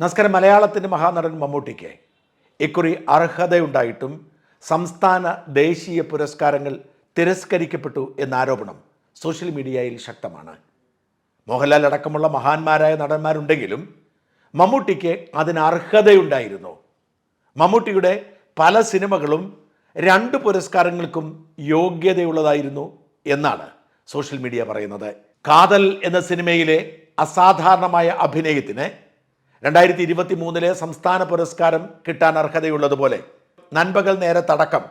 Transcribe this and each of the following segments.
നമസ്കാരം. മലയാളത്തിന്റെ മഹാനടൻ മമ്മൂട്ടിക്ക് ഇക്കുറി അർഹതയുണ്ടായിട്ടും സംസ്ഥാന ദേശീയ പുരസ്കാരങ്ങൾ തിരസ്കരിക്കപ്പെട്ടു എന്ന ആരോപണം സോഷ്യൽ മീഡിയയിൽ ശക്തമാണ്. മോഹൻലാൽ അടക്കമുള്ള മഹാന്മാരായ നടന്മാരുണ്ടെങ്കിലും മമ്മൂട്ടിക്ക് അതിന് അർഹതയുണ്ടായിരുന്നു. മമ്മൂട്ടിയുടെ പല സിനിമകളും രണ്ട് പുരസ്കാരങ്ങൾക്കും യോഗ്യതയുള്ളതായിരുന്നു എന്നാണ് സോഷ്യൽ മീഡിയ പറയുന്നത്. കാതൽ എന്ന സിനിമയിലെ അസാധാരണമായ അഭിനയത്തിന് രണ്ടായിരത്തി ഇരുപത്തി മൂന്നിലെ സംസ്ഥാന പുരസ്കാരം കിട്ടാൻ അർഹതയുള്ളതുപോലെ നൻപകൽ നേരത്തടക്കം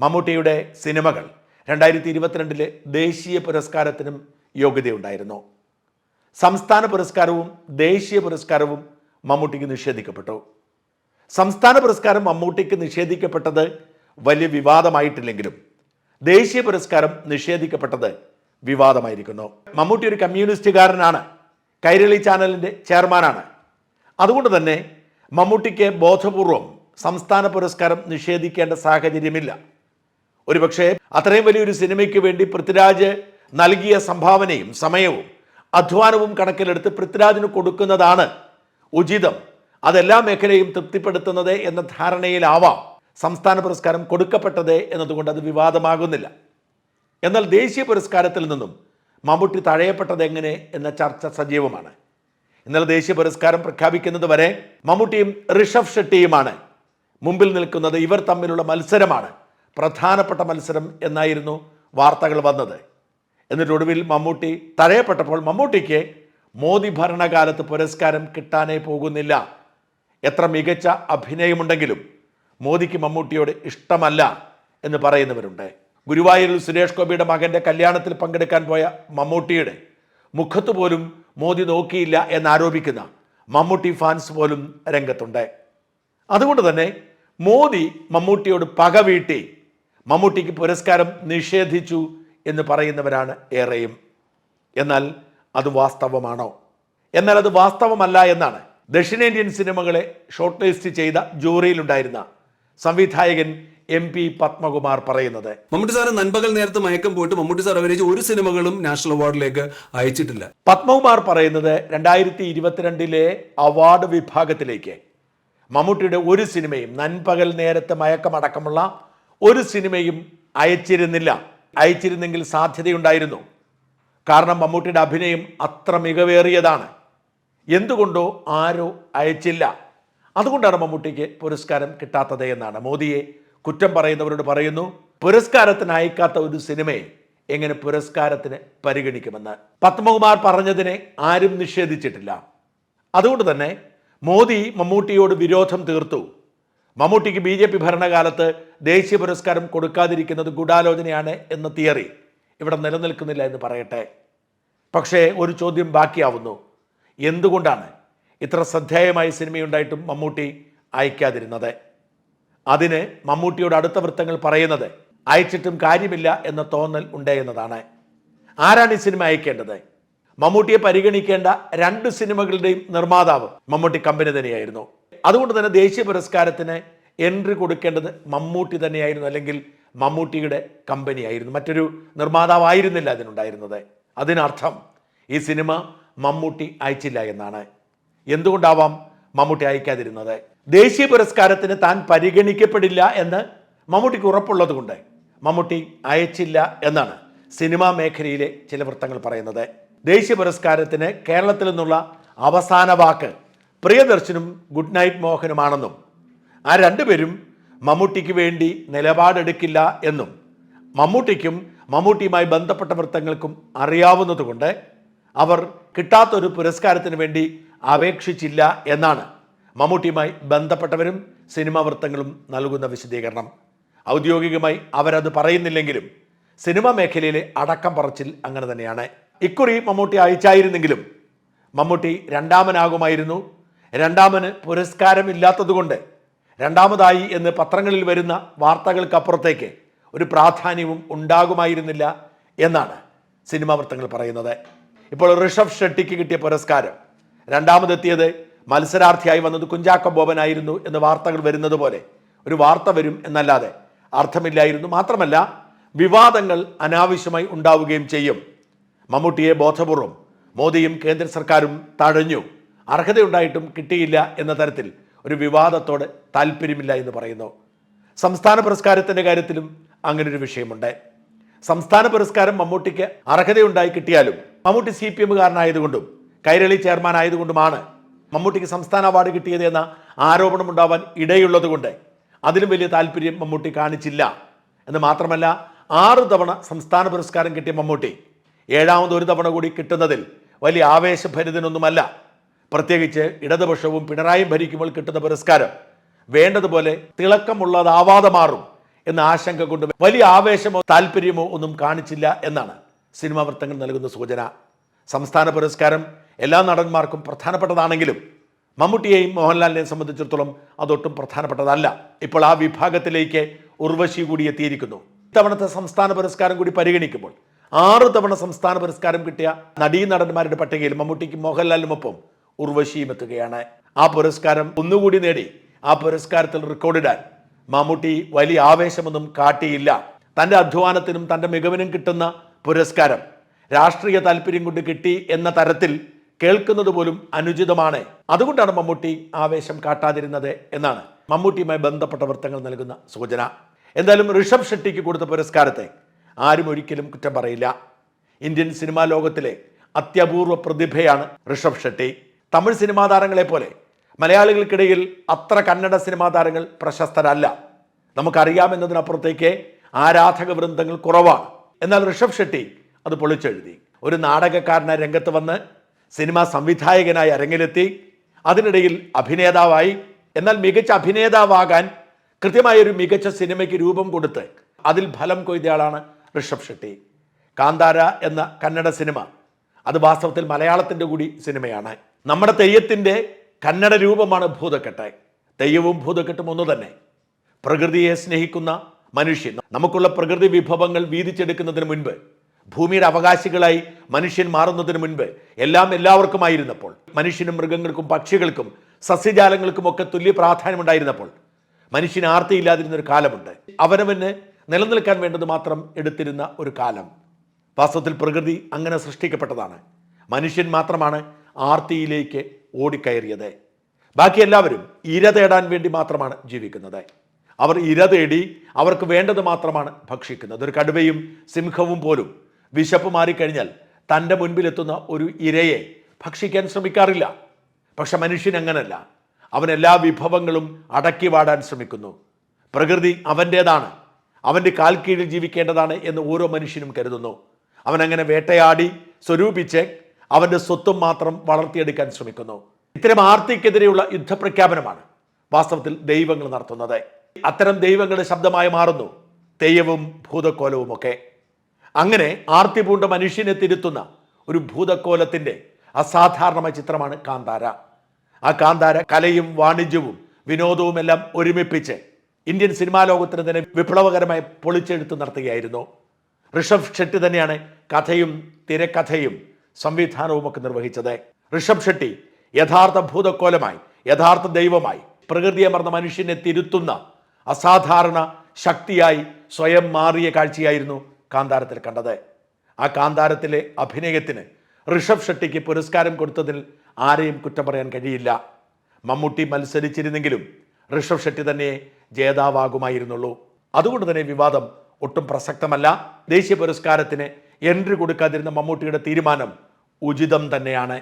മമ്മൂട്ടിയുടെ സിനിമകൾ രണ്ടായിരത്തി ഇരുപത്തിരണ്ടിലെ ദേശീയ പുരസ്കാരത്തിനും യോഗ്യതയുണ്ടായിരുന്നു. സംസ്ഥാന പുരസ്കാരവും ദേശീയ പുരസ്കാരവും മമ്മൂട്ടിക്ക് നിഷേധിക്കപ്പെട്ടു. സംസ്ഥാന പുരസ്കാരം മമ്മൂട്ടിക്ക് നിഷേധിക്കപ്പെട്ടത് വലിയ വിവാദമായിട്ടില്ലെങ്കിലും ദേശീയ പുരസ്കാരം നിഷേധിക്കപ്പെട്ടത് വിവാദമായിരിക്കുന്നു. മമ്മൂട്ടി ഒരു കമ്മ്യൂണിസ്റ്റുകാരനാണ്. കൈരളി ചാനലിന്റെ ചെയർമാനാണ്. അതുകൊണ്ട് തന്നെ മമ്മൂട്ടിക്ക് ബോധപൂർവം സംസ്ഥാന പുരസ്കാരം നിഷേധിക്കേണ്ട സാഹചര്യമില്ല. ഒരുപക്ഷെ അത്രയും വലിയൊരു സിനിമയ്ക്ക് വേണ്ടി പൃഥ്വിരാജ് നൽകിയ സംഭാവനയും സമയവും അധ്വാനവും കണക്കിലെടുത്ത് പൃഥ്വിരാജിന് കൊടുക്കുന്നതാണ് ഉചിതം. അതെല്ലാ മേഖലയും തൃപ്തിപ്പെടുത്തുന്നത് എന്ന ധാരണയിലാവാം സംസ്ഥാന പുരസ്കാരം കൊടുക്കപ്പെട്ടത് എന്നതുകൊണ്ട് അത് വിവാദമാകുന്നില്ല. എന്നാൽ ദേശീയ പുരസ്കാരത്തിൽ നിന്നും മമ്മൂട്ടി തഴയപ്പെട്ടത് എങ്ങനെ എന്ന ചർച്ച സജീവമാണ്. ഇന്നലെ ദേശീയ പുരസ്കാരം പ്രഖ്യാപിക്കുന്നത് വരെ മമ്മൂട്ടിയും ഋഷഭ് ഷെട്ടിയുമാണ്. മുമ്പിൽ നിൽക്കുന്നത് ഇവർ തമ്മിലുള്ള മത്സരമാണ്. പ്രധാനപ്പെട്ട മത്സരം എന്നായിരുന്നു വാർത്തകൾ വന്നത്. എന്നിട്ട് ഒടുവിൽ മമ്മൂട്ടി തഴയപ്പെട്ടപ്പോൾ മമ്മൂട്ടിക്ക് മോദി ഭരണകാലത്ത് പുരസ്കാരം കിട്ടാനേ പോകുന്നില്ല. എത്ര മികച്ച അഭിനയമുണ്ടെങ്കിലും മോദിക്ക് മമ്മൂട്ടിയോട് ഇഷ്ടമല്ല എന്ന് പറയുന്നവരുണ്ട്. ഗുരുവായൂരിൽ സുരേഷ് ഗോപിയുടെ മകന്റെ കല്യാണത്തിൽ പങ്കെടുക്കാൻ പോയ മമ്മൂട്ടിയുടെ മുഖത്ത് പോലും മോദി നോക്കിയില്ല എന്നാരോപിക്കുന്ന മമ്മൂട്ടി ഫാൻസ് പോലും രംഗത്തുണ്ട്. അതുകൊണ്ട് തന്നെ മോദി മമ്മൂട്ടിയോട് പക വീട്ടി മമ്മൂട്ടിക്ക് പുരസ്കാരം നിഷേധിച്ചു എന്ന് പറയുന്നവരാണ് ഏറെയും. എന്നാൽ അത് വാസ്തവമാണോ? എന്നാൽ അത് വാസ്തവമല്ല എന്നാണ് ദക്ഷിണേന്ത്യൻ സിനിമകളെ ഷോർട്ട് ലിസ്റ്റ് ചെയ്ത ജൂറിയിലുണ്ടായിരുന്ന സംവിധായകൻ എം പി പത്മകുമാർ പറയുന്നത്. മമ്മൂട്ടി സാറ് നൻപകൽ നേരത്തെ മയക്കം പോയിട്ട് മമ്മൂട്ടി സാർ അഭിനയിച്ച ഒരു സിനിമകളും നാഷണൽ അവാർഡിലേക്ക് അയച്ചിട്ടില്ല. പത്മകുമാർ പറയുന്നത് രണ്ടായിരത്തി ഇരുപത്തിരണ്ടിലെ അവാർഡ് വിഭാഗത്തിലേക്ക്. മമ്മൂട്ടിയുടെ ഒരു സിനിമയും നൻപകൽ നേരത്തെ മയക്കമടക്കമുള്ള ഒരു സിനിമയും അയച്ചിരുന്നില്ല. അയച്ചിരുന്നെങ്കിൽ സാധ്യതയുണ്ടായിരുന്നു. കാരണം മമ്മൂട്ടിയുടെ അഭിനയം അത്ര മികവേറിയതാണ്. എന്തുകൊണ്ടോ ആരോ അയച്ചില്ല. അതുകൊണ്ടാണ് മമ്മൂട്ടിക്ക് പുരസ്കാരം കിട്ടാത്തത് എന്നാണ്. മോദിയെ കുറ്റം പറയുന്നവരോട് പറയുന്നു പുരസ്കാരത്തിന് അയക്കാത്ത ഒരു സിനിമയെ എങ്ങനെ പുരസ്കാരത്തിന് പരിഗണിക്കുമെന്ന്? പത്മകുമാർ പറഞ്ഞതിനെ ആരും നിഷേധിച്ചിട്ടില്ല. അതുകൊണ്ട് തന്നെ മോദി മമ്മൂട്ടിയോട് വിരോധം തീർത്തു. മമ്മൂട്ടിക്ക് ബി ജെ പി ഭരണകാലത്ത് ദേശീയ പുരസ്കാരം കൊടുക്കാതിരിക്കുന്നത് ഗൂഢാലോചനയാണ് എന്ന തിയറി ഇവിടെ നിലനിൽക്കുന്നില്ല എന്ന് പറയട്ടെ. പക്ഷേ ഒരു ചോദ്യം ബാക്കിയാവുന്നു. എന്തുകൊണ്ടാണ് ഇത്ര ശ്രദ്ധേയമായ സിനിമയുണ്ടായിട്ടും മമ്മൂട്ടി അയക്കാതിരുന്നത്. അതിന് മമ്മൂട്ടിയോട് അടുത്ത വൃത്തങ്ങൾ പറയുന്നത് അയച്ചിട്ടും കാര്യമില്ല എന്ന തോന്നൽ ഉണ്ട് എന്നതാണ് ആരാണ് ഈ സിനിമ അയക്കേണ്ടത്? മമ്മൂട്ടിയെ പരിഗണിക്കേണ്ട രണ്ട് സിനിമകളുടെയും നിർമ്മാതാവ് മമ്മൂട്ടി കമ്പനി തന്നെയായിരുന്നു. അതുകൊണ്ട് തന്നെ ദേശീയ പുരസ്കാരത്തിന് എൻട്രി കൊടുക്കേണ്ടത് മമ്മൂട്ടി തന്നെയായിരുന്നു അല്ലെങ്കിൽ മമ്മൂട്ടിയുടെ കമ്പനിയായിരുന്നു മറ്റൊരു നിർമ്മാതാവായിരുന്നില്ല അതിനുണ്ടായിരുന്നത്. അതിനർത്ഥം ഈ സിനിമ മമ്മൂട്ടി അയച്ചില്ല എന്നാണ്. എന്തുകൊണ്ടാവാം മമ്മൂട്ടി അയക്കാതിരുന്നത്? ദേശീയ പുരസ്കാരത്തിന് താൻ പരിഗണിക്കപ്പെടില്ല എന്ന് മമ്മൂട്ടിക്ക് ഉറപ്പുള്ളത് കൊണ്ട് മമ്മൂട്ടി അയച്ചില്ല എന്നാണ് സിനിമാ മേഖലയിലെ ചില വൃത്തങ്ങൾ പറയുന്നത്. ദേശീയ പുരസ്കാരത്തിന് കേരളത്തിൽ നിന്നുള്ള അവസാന വാക്ക് പ്രിയദർശനും ഗുഡ് നൈറ്റ് മോഹനുമാണെന്നും ആ രണ്ടുപേരും മമ്മൂട്ടിക്ക് വേണ്ടി നിലപാടെടുക്കില്ല എന്നും മമ്മൂട്ടിക്കും മമ്മൂട്ടിയുമായി ബന്ധപ്പെട്ട വൃത്തങ്ങൾക്കും അറിയാവുന്നതുകൊണ്ട് അവർ കിട്ടാത്തൊരു പുരസ്കാരത്തിന് വേണ്ടി അപേക്ഷിച്ചില്ല എന്നാണ് മമ്മൂട്ടിയുമായി ബന്ധപ്പെട്ടവരും സിനിമാ വൃത്തങ്ങളും നൽകുന്ന വിശദീകരണം. ഔദ്യോഗികമായി അവരത് പറയുന്നില്ലെങ്കിലും സിനിമാ മേഖലയിലെ അടക്കം പറച്ചിൽ അങ്ങനെ തന്നെയാണ്. ഇക്കുറി മമ്മൂട്ടി അയച്ചായിരുന്നെങ്കിലും മമ്മൂട്ടി രണ്ടാമനാകുമായിരുന്നു. രണ്ടാമന് പുരസ്കാരമില്ലാത്തതുകൊണ്ട് രണ്ടാമതായി എന്ന് പത്രങ്ങളിൽ വരുന്ന വാർത്തകൾക്കപ്പുറത്തേക്ക് ഒരു പ്രാധാന്യവും ഉണ്ടാകുമായിരുന്നില്ല എന്നാണ് സിനിമാ വൃത്തങ്ങൾ പറയുന്നത്. ഇപ്പോൾ ഋഷഭ് ഷെട്ടിക്ക് കിട്ടിയ പുരസ്കാരം രണ്ടാമതെത്തിയത് മത്സരാർത്ഥിയായി വന്നത് കുഞ്ചാക്ക ബോബനായിരുന്നു എന്ന് വാർത്തകൾ വരുന്നത് പോലെ. ഒരു വാർത്ത വരും എന്നല്ലാതെ അർത്ഥമില്ലായിരുന്നു. മാത്രമല്ല വിവാദങ്ങൾ അനാവശ്യമായി ഉണ്ടാവുകയും ചെയ്യും. മമ്മൂട്ടിയെ ബോധപൂർവം മോദിയും കേന്ദ്ര സർക്കാരും തഴഞ്ഞു. അർഹതയുണ്ടായിട്ടും കിട്ടിയില്ല എന്ന തരത്തിൽ ഒരു വിവാദത്തോട് താല്പര്യമില്ല എന്ന് പറയുന്നു. സംസ്ഥാന പുരസ്കാരത്തിന്റെ കാര്യത്തിലും അങ്ങനൊരു വിഷയമുണ്ട്. സംസ്ഥാന പുരസ്കാരം മമ്മൂട്ടിക്ക് അർഹതയുണ്ടായി കിട്ടിയാലും മമ്മൂട്ടി സി പി എമ്മുകാരനായതുകൊണ്ടും കൈരളി ചെയർമാൻ ആയതുകൊണ്ടുമാണ് മമ്മൂട്ടിക്ക് സംസ്ഥാന അവാർഡ് കിട്ടിയത് എന്ന ആരോപണമുണ്ടാവാൻ ഇടയുള്ളതുകൊണ്ട് അതിലും വലിയ താല്പര്യം മമ്മൂട്ടി കാണിച്ചില്ല. എന്ന് മാത്രമല്ല ആറു തവണ സംസ്ഥാന പുരസ്കാരം കിട്ടിയ മമ്മൂട്ടി ഏഴാമത് ഒരു തവണ കൂടി കിട്ടുന്നതിൽ വലിയ ആവേശഭരിതനൊന്നുമല്ല. പ്രത്യേകിച്ച് ഇടതുപക്ഷവും പിണറായും ഭരിക്കുമ്പോൾ കിട്ടുന്ന പുരസ്കാരം വേണ്ടതുപോലെ തിളക്കമുള്ളതാവാതെ മാറും എന്ന ആശങ്ക കൊണ്ട് വലിയ ആവേശമോ താല്പര്യമോ ഒന്നും കാണിച്ചില്ല എന്നാണ് സിനിമാ വൃത്തങ്ങൾ നൽകുന്ന സൂചന. സംസ്ഥാന പുരസ്കാരം എല്ലാ നടന്മാർക്കും പ്രധാനപ്പെട്ടതാണെങ്കിലും മമ്മൂട്ടിയെയും മോഹൻലാലിനെയും സംബന്ധിച്ചിടത്തോളം അതൊട്ടും പ്രധാനപ്പെട്ടതല്ല. ഇപ്പോൾ ആ വിഭാഗത്തിലേക്ക് ഉർവശി കൂടി എത്തിയിരിക്കുന്നു. ഇത്തവണത്തെ സംസ്ഥാന പുരസ്കാരം കൂടി പരിഗണിക്കുമ്പോൾ ആറ് തവണ സംസ്ഥാന പുരസ്കാരം കിട്ടിയ നടീ നടന്മാരുടെ പട്ടികയിൽ മമ്മൂട്ടിക്കും മോഹൻലാലിനുമൊപ്പം ഉർവശിയും എത്തുകയാണ്. ആ പുരസ്കാരം ഒന്നുകൂടി നേടി ആ പുരസ്കാരത്തിൽ റെക്കോർഡിടാൻ മമ്മൂട്ടി വലിയ ആവേശമൊന്നും കാട്ടിയില്ല. തന്റെ അധ്വാനത്തിനും തന്റെ മികവിനും കിട്ടുന്ന പുരസ്കാരം രാഷ്ട്രീയ താല്പര്യം കൊണ്ട് കിട്ടി എന്ന തരത്തിൽ കേൾക്കുന്നത് പോലും അനുചിതമാണ്. അതുകൊണ്ടാണ് മമ്മൂട്ടി ആവേശം കാട്ടാതിരുന്നത് എന്നാണ് മമ്മൂട്ടിയുമായി ബന്ധപ്പെട്ട വൃത്തങ്ങൾ നൽകുന്ന സൂചന. എന്തായാലും ഋഷഭ് ഷെട്ടിക്ക് കൊടുത്ത പുരസ്കാരത്തെ ആരും ഒരിക്കലും കുറ്റം പറയില്ല. ഇന്ത്യൻ സിനിമാ ലോകത്തിലെ അത്യപൂർവ പ്രതിഭയാണ് ഋഷഭ് ഷെട്ടി. തമിഴ് സിനിമാ താരങ്ങളെ പോലെ മലയാളികൾക്കിടയിൽ അത്ര കന്നഡ സിനിമാ താരങ്ങൾ പ്രശസ്തരല്ല. നമുക്കറിയാമെന്നതിനപ്പുറത്തേക്ക് ആരാധക വൃന്ദങ്ങൾ കുറവാണ്. എന്നാൽ ഋഷഭ് ഷെട്ടി അത് പൊളിച്ചെഴുതി. ഒരു നാടകക്കാരനെ രംഗത്ത് വന്ന് സിനിമാ സംവിധായകനായി അരങ്ങിലെത്തി അതിനിടയിൽ അഭിനേതാവായി. എന്നാൽ മികച്ച അഭിനേതാവാകാൻ കൃത്യമായ ഒരു മികച്ച സിനിമയ്ക്ക് രൂപം കൊടുത്ത് അതിൽ ഫലം കൊയ്തയാളാണ് ഋഷഭ് ഷെട്ടി. കാന്താര എന്ന കന്നഡ സിനിമ അത് വാസ്തവത്തിൽ മലയാളത്തിന്റെ കൂടി സിനിമയാണ്. നമ്മുടെ തെയ്യത്തിന്റെ കന്നഡ രൂപമാണ് ഭൂതക്കെട്ട്. തെയ്യവും ഭൂതക്കെട്ടും ഒന്നു തന്നെ. പ്രകൃതിയെ സ്നേഹിക്കുന്ന മനുഷ്യൻ. നമുക്കുള്ള പ്രകൃതി വിഭവങ്ങൾ വീതിച്ചെടുക്കുന്നതിന് മുൻപ് ഭൂമിയുടെ അവകാശികളായി മനുഷ്യൻ മാറുന്നതിന് മുൻപ് എല്ലാം എല്ലാവർക്കുമായിരുന്നപ്പോൾ മനുഷ്യനും മൃഗങ്ങൾക്കും പക്ഷികൾക്കും സസ്യജാലങ്ങൾക്കും ഒക്കെ തുല്യ പ്രാധാന്യമുണ്ടായിരുന്നപ്പോൾ മനുഷ്യന് ആർത്തിയില്ലാതിരുന്ന ഒരു കാലമുണ്ട്. അവനവന് നിലനിൽക്കാൻ വേണ്ടത് മാത്രം എടുത്തിരുന്ന ഒരു കാലം. വാസ്തവത്തിൽ പ്രകൃതി അങ്ങനെ സൃഷ്ടിക്കപ്പെട്ടതാണ്. മനുഷ്യൻ മാത്രമാണ് ആർത്തിയിലേക്ക് ഓടിക്കയറിയത്. ബാക്കി എല്ലാവരും ഇര തേടാൻ വേണ്ടി മാത്രമാണ് ജീവിക്കുന്നത്. അവർ ഇര തേടി അവർക്ക് വേണ്ടത് മാത്രമാണ് ഭക്ഷിക്കുന്നത്. ഒരു കടുവയും സിംഹവും പോലും വിശപ്പ് മാറിക്കഴിഞ്ഞാൽ തന്റെ മുൻപിലെത്തുന്ന ഒരു ഇരയെ ഭക്ഷിക്കാൻ ശ്രമിക്കാറില്ല. പക്ഷെ മനുഷ്യൻ അങ്ങനല്ല. അവൻ എല്ലാ വിഭവങ്ങളും അടക്കി വാടാൻ ശ്രമിക്കുന്നു. പ്രകൃതി അവന്റേതാണ്. അവന്റെ കാൽ കീഴിൽ ജീവിക്കേണ്ടതാണ് എന്ന് ഓരോ മനുഷ്യനും കരുതുന്നു. അവൻ അങ്ങനെ വേട്ടയാടി സ്വരൂപിച്ച് അവന്റെ സ്വത്തും മാത്രം വളർത്തിയെടുക്കാൻ ശ്രമിക്കുന്നു. ഇത്തരം ആർത്തിക്കെതിരെയുള്ള യുദ്ധപ്രഖ്യാപനമാണ് വാസ്തവത്തിൽ ദൈവങ്ങൾ നടത്തുന്നത്. അത്തരം ദൈവങ്ങളുടെ ശബ്ദമായി മാറുന്നു. തെയ്യവും ഭൂതക്കോലവും ഒക്കെ അങ്ങനെ ആർത്തി പൂണ്ട മനുഷ്യനെ തിരുത്തുന്ന ഒരു ഭൂതക്കോലത്തിന്റെ അസാധാരണമായ ചിത്രമാണ് കാന്താര. ആ കാന്താര കലയും വാണിജ്യവും വിനോദവും എല്ലാം ഒരുമിപ്പിച്ച് ഇന്ത്യൻ സിനിമാ ലോകത്തിന് തന്നെ വിപ്ലവകരമായി പൊളിച്ചെടുത്ത് നടത്തുകയായിരുന്നു. ഋഷഭ് ഷെട്ടി തന്നെയാണ് കഥയും തിരക്കഥയും സംവിധാനവും ഒക്കെ നിർവഹിച്ചത്. ഋഷഭ് ഷെട്ടി യഥാർത്ഥ ഭൂതക്കോലമായി യഥാർത്ഥ ദൈവമായി പ്രകൃതിയെ മറന്ന മനുഷ്യനെ തിരുത്തുന്ന അസാധാരണ ശക്തിയായി സ്വയം മാറിയ കാഴ്ചയായിരുന്നു കാന്താരത്തിൽ കണ്ടത്. ആ കാന്താരത്തിലെ അഭിനയത്തിന് ഋഷഭ് ഷെട്ടിക്ക് പുരസ്കാരം കൊടുത്തതിൽ ആരെയും കുറ്റം പറയാൻ കഴിയില്ല. മമ്മൂട്ടി മത്സരിച്ചിരുന്നെങ്കിലും ഋഷഭ് ഷെട്ടി തന്നെ ജേതാവാകുമായിരുന്നുള്ളൂ. അതുകൊണ്ട് തന്നെ വിവാദം ഒട്ടും പ്രസക്തമല്ല. ദേശീയ പുരസ്കാരത്തിന് എൻട്രി കൊടുക്കാതിരുന്ന മമ്മൂട്ടിയുടെ തീരുമാനം ഉചിതം തന്നെയാണ്.